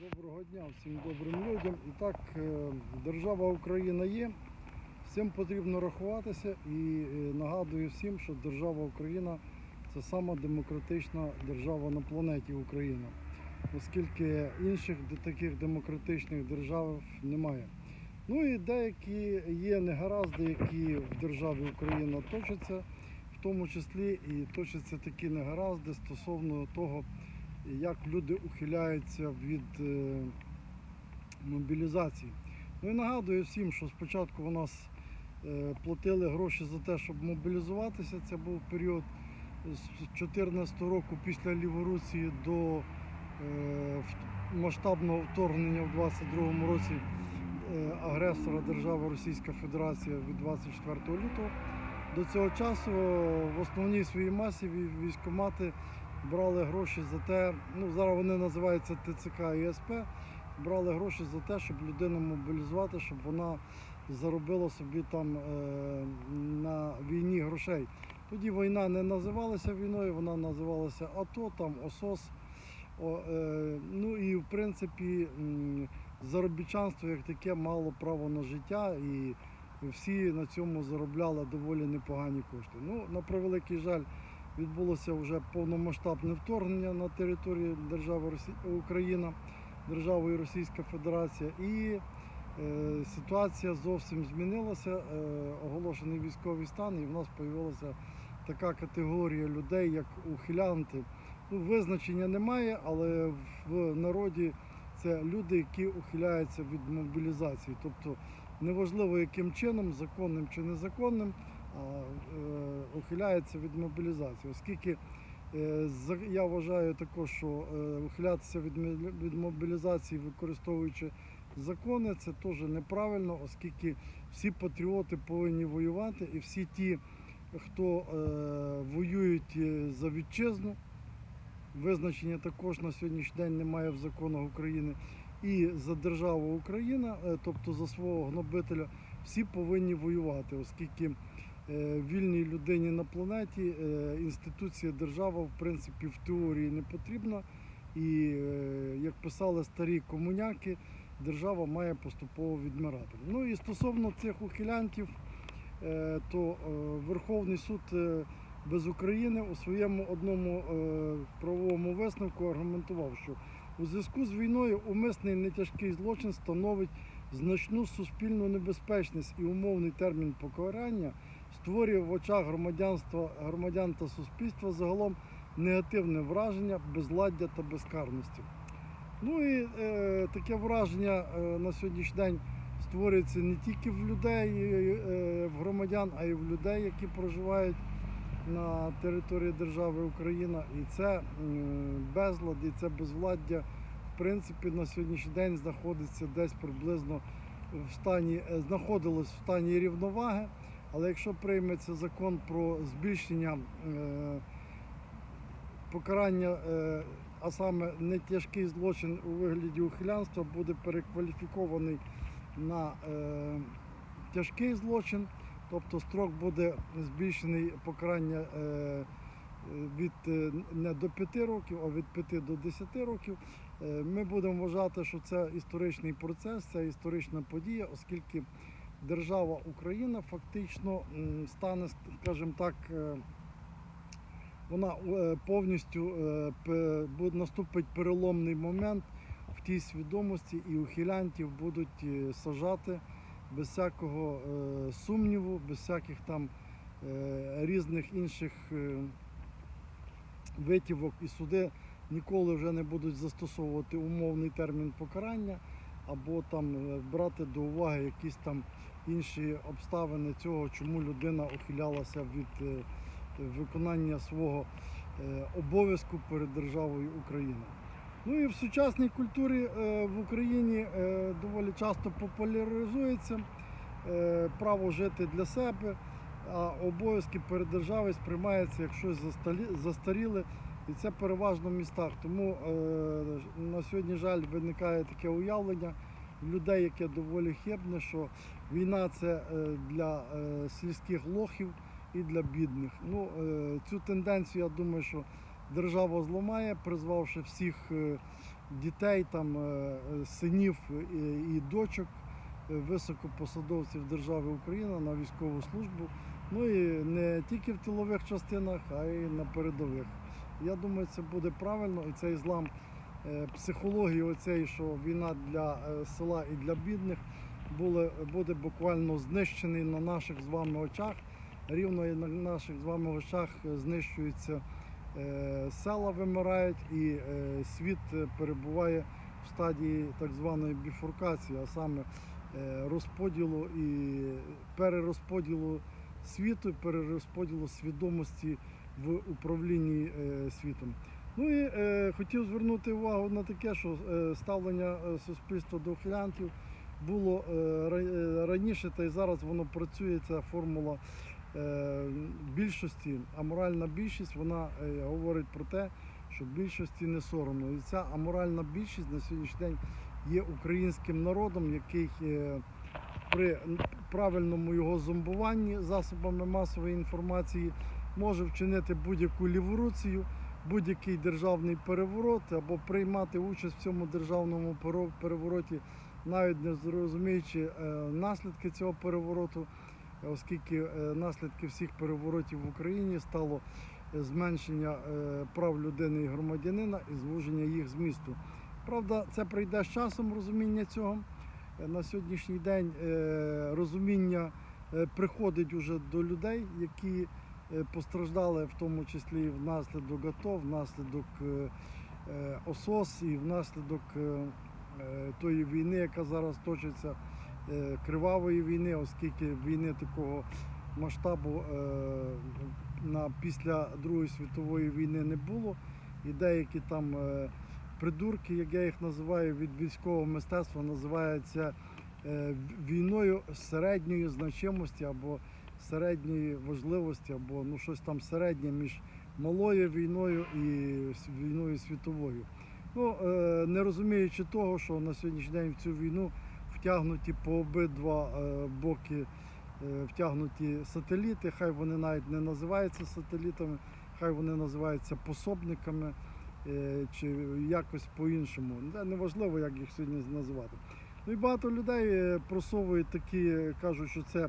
Доброго дня всім добрим людям. І так, е, держава Україна є. Всім потрібно рахуватися і е, нагадую всім, що держава Україна це сама демократична держава на планеті Україна, оскільки інших таких демократичних держав немає. Ну і деякі є негаразди, які в державі Україна точаться, в тому числі і точаться такі негаразди стосовно того, як люди ухиляються від е, мобілізації. Ну і нагадую всім, що спочатку у нас е, платили гроші за те, щоб мобілізуватися. Це був період з 2014 року після Ліворуції до е, масштабного вторгнення в 22 році агресора держави Російська Федерація від 24 лютого. До цього часу в основній своїй масі вій- військкомати брали гроші за те, ну зараз вони називаються ТЦК і СП, брали гроші за те, щоб людину мобілізувати, щоб вона заробила собі там е, на війні грошей. Тоді війна не називалася війною, вона називалася АТО, там ОСОС. О, е, ну і в принципі заробітчанство як таке мало право на життя і всі на цьому заробляли доволі непогані кошти. Ну, на превеликий жаль, відбулося вже повномасштабне вторгнення на територію держави Росі... Україна, державою Російська Федерація. І е, ситуація зовсім змінилася. Е, оголошений військовий стан, і в нас з'явилася така категорія людей, як ухилянти. Ну, визначення немає, але в народі це люди, які ухиляються від мобілізації. Тобто неважливо яким чином, законним чи незаконним, ухиляється від мобілізації. Оскільки е, я вважаю також, що е, ухилятися від, мобілізації, використовуючи закони, це теж неправильно, оскільки всі патріоти повинні воювати, і всі ті, хто е, воюють е, за вітчизну, визначення також на сьогоднішній день немає в законах України. І за державу Україна, е, тобто за свого гнобителя, всі повинні воювати, оскільки е, вільній людині на планеті е, інституція держава в принципі в теорії не потрібна. І е, як писали старі комуняки, держава має поступово відмирати. Ну і стосовно цих ухилянтів, е, то е, Верховний суд е, без України у своєму одному е, правовому висновку аргументував, що у зв'язку з війною умисний нетяжкий злочин становить значну суспільну небезпечність і умовний термін покарання створює в очах громадянства, громадян та суспільства загалом негативне враження безладдя та безкарності. Ну і е, таке враження е, на сьогоднішній день створюється не тільки в людей, е, в громадян, а й в людей, які проживають на території держави Україна. І це м, безлад, і це безвладдя, в принципі, на сьогоднішній день знаходиться десь приблизно в стані, е, знаходилось в стані рівноваги. Але якщо прийметься закон про збільшення е, покарання, е, а саме не тяжкий злочин у вигляді ухилянства, буде перекваліфікований на е, тяжкий злочин, тобто строк буде збільшений покарання від не до 5 років, а від 5 до 10 років. Ми будемо вважати, що це історичний процес, це історична подія, оскільки держава Україна фактично стане, скажімо так, е, вона е, повністю е, наступить переломний момент. В тій свідомості, і ухилянтів будуть сажати без всякого сумніву, без всяких там різних інших витівок. І суди ніколи вже не будуть застосовувати умовний термін покарання або там брати до уваги якісь там інші обставини цього, чому людина ухилялася від е, виконання свого е, обов'язку перед державою Україна. Ну і в сучасній культурі е, в Україні доволі часто популяризується право жити для себе, а обов'язки перед державою сприймаються як щось застаріле, і це переважно в містах. Тому на сьогодні жаль виникає таке уявлення людей, яке доволі хибне, що війна це е, для е, сільських лохів і для бідних. Ну, е, цю тенденцію, я думаю, що держава зламає, призвавши всіх дітей, там, синів і, дочок високопосадовців держави Україна на військову службу. Ну і не тільки в тилових частинах, а й на передових. Я думаю, це буде правильно, і цей злам психології, оцей, що війна для е, села і для бідних буде, буде буквально знищений на наших з вами очах. Рівно і на наших з вами очах е, знищуються е, села, вимирають, і е, світ е, перебуває в стадії так званої біфуркації, а саме е, розподілу і перерозподілу світу, перерозподілу свідомості в управлінні е, світом. Ну і е, хотів звернути увагу на таке, що е, ставлення е, суспільства до ухилянтів було е, е, раніше, та й зараз воно працює. Ця формула е, більшості, аморальна більшість, вона е, говорить про те, що більшості не соромно. І ця аморальна більшість на сьогоднішній день є українським народом, який е, при правильному його зомбуванні засобами масової інформації може вчинити будь-яку ліворуцію, будь-який державний переворот або приймати участь в цьому державному перевороті, навіть не зрозуміючи е, наслідки цього перевороту, оскільки е, наслідки всіх переворотів в Україні стало е, зменшення прав людини і громадянина і звуження їх змісту. Правда, це прийде з часом розуміння цього. На сьогоднішній день розуміння приходить уже до людей, які постраждали в тому числі внаслідок АТО, внаслідок е, е, ОСОС і внаслідок е, е, тої війни, яка зараз точиться, е, кривавої війни, оскільки війни такого масштабу е, на після Другої світової війни не було. І деякі там е, придурки, як я їх називаю, від військового мистецтва називаються е, війною середньої значимості або середньої важливості, або ну щось там середнє між малою війною і війною світовою. Ну, е, не розуміючи того, що на сьогоднішній день в цю війну втягнуті по обидва е, боки, е, втягнуті сателіти, хай вони навіть не називаються сателітами, хай вони називаються пособниками чи якось по-іншому. Неважливо, як їх сьогодні називати. Ну і багато людей просовують такі, кажуть, що це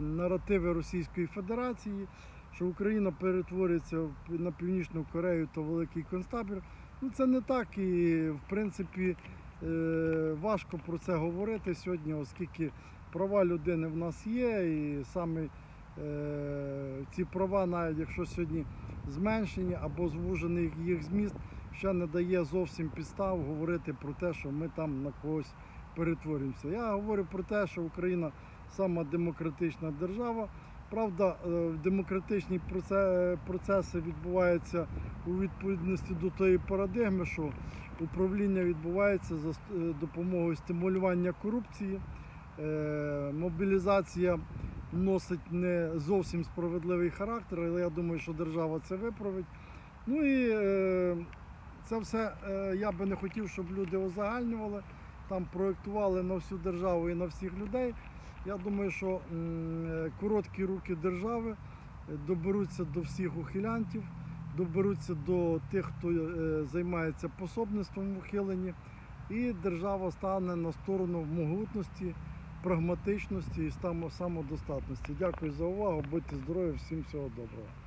наративи Російської Федерації, що Україна перетворюється на Північну Корею та Великий Концтабір. Ну це не так і в принципі е, важко про це говорити сьогодні, оскільки права людини в нас є, і саме е, ці права, навіть якщо сьогодні зменшені або звужений їх зміст, ще не дає зовсім підстав говорити про те, що ми там на когось перетворюємося. Я говорю про те, що Україна сама демократична держава. Правда, е, демократичні процеси відбуваються у відповідності до тої парадигми, що управління відбувається за е, допомогою стимулювання корупції. Е, Мобілізація носить не зовсім справедливий характер, але я думаю, що держава це виправить. Ну і це все я би не хотів, щоб люди узагальнювали, там проєктували на всю державу і на всіх людей. Я думаю, що короткі руки держави е, доберуться до всіх ухилянтів, доберуться до тих, хто е, займається пособництвом в ухиленні, і держава стане на сторону могутності, прагматичності і самодостатності. Дякую за увагу. Будьте здорові, всім всього доброго.